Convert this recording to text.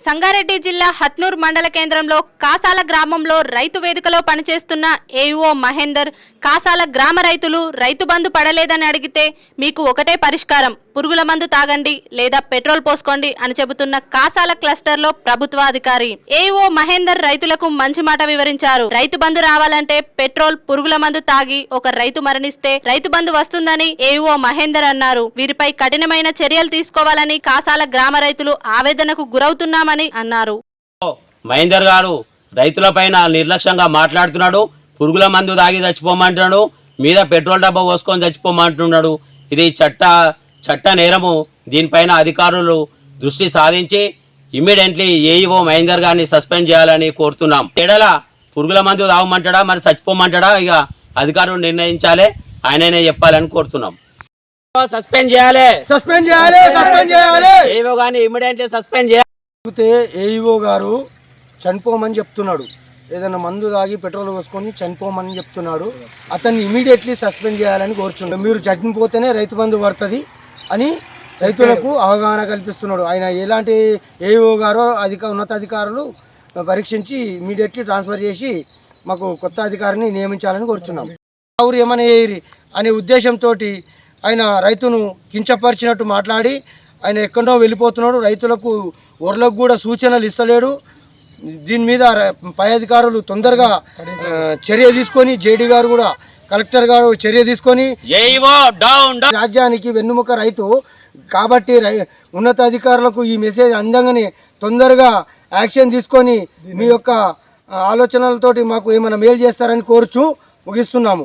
సంగారెడ్డి జిల్లా హత్నూర్ మండల కేంద్రంలో కాసాల గ్రామంలో రైతు వేదికలో పనిచేస్తున్న ఏఓ మహేందర్ కాసాల గ్రామ రైతులు రైతు బంధు పడలేదని అడిగితే మీకు ఒకటే పరిష్కారం పురుగుల మందు తాగండి లేదా పెట్రోల్ పోసుకోండి అని చెబుతున్న కాసాల క్లస్టర్లో ప్రభుత్వాధికారి ఏఓ మహేందర్ రైతులకు మంచి మాట వివరించారు. రైతు బంధు రావాలంటే పెట్రోల్ పురుగుల మందు తాగి ఒక రైతు మరణిస్తే రైతు బంధు వస్తుందని ఏఓ మహేందర్ అన్నారు. వీరిపై కఠినమైన చర్యలు తీసుకోవాలని కాసాల గ్రామ రైతులు ఆవేదనకు గురవుతున్నామని అన్నారు. మహేందర్ గారు రైతులపైన నిర్లక్ష్యంగా మాట్లాడుతున్నాడు. పురుగుల మందు తాగి చచ్చిపోమంటున్నాడు. మీద పెట్రోల్ డబ్బా పోసుకొని చచ్చిపోమంటున్నాడు. ఇది చట్ట చట్ట నేరము దీనిపైన అధికారులు దృష్టి సాధించి ఇమ్మీడియట్లీ ఏఈఓ మహేందర్ గారిని సస్పెండ్ చేయాలని కోరుతున్నాం. ఎడల పురుగుల మందు తాగమంటాడా మరి చచ్చిపోమంటాడా ఇక అధికారులు నిర్ణయించాలి ఆయననే చెప్పాలని కోరుతున్నాం. సస్పెండ్ చేయాలి. సస్పెండ్ చేయాలి సస్పెండ్ చేయాలి. ఏవో కానీ ఇమ్మీడియట్లీ సస్పెండ్ చేయాలి. ఏఈఓ గారు చనిపోమని చెప్తున్నాడు. ఏదైనా మందు తాగి పెట్రోల్ పోసుకొని చనిపోమని చెప్తున్నాడు. అతన్ని ఇమీడియట్లీ సస్పెండ్ చేయాలని కోరుచున్నాడు. మీరు చనిపోతేనే రైతు బంధు పడుతుంది. అని రైతులకు అవగాహన కల్పిస్తున్నాడు. ఆయన ఎలాంటి ఏఓ గారో అధిక ఉన్నతాధికారులు పరీక్షించి ఇమీడియట్లీ ట్రాన్స్ఫర్ చేసి మాకు కొత్త అధికారిని నియమించాలని కోరుచున్నాం. ఆవురు ఏమని అనే ఉద్దేశంతో ఆయన రైతును కించపరిచినట్టు మాట్లాడి ఆయన ఎక్కడో వెళ్ళిపోతున్నాడు. రైతులకు ఊర్లకు కూడా సూచనలు ఇస్తలేడు. దీని మీద పై అధికారులు తొందరగా చర్య తీసుకొని జేడీ గారు కూడా కలెక్టర్ గారు చర్య తీసుకొని రాజ్యానికి వెన్నుముక రైతు. కాబట్టి ఉన్నతాధికారులకు ఈ మెసేజ్ అందంగానే తొందరగా యాక్షన్ తీసుకొని మీ యొక్క ఆలోచనలతోటి మాకు ఏమైనా మేలు చేస్తారని కోరుచు ముగిస్తున్నాము.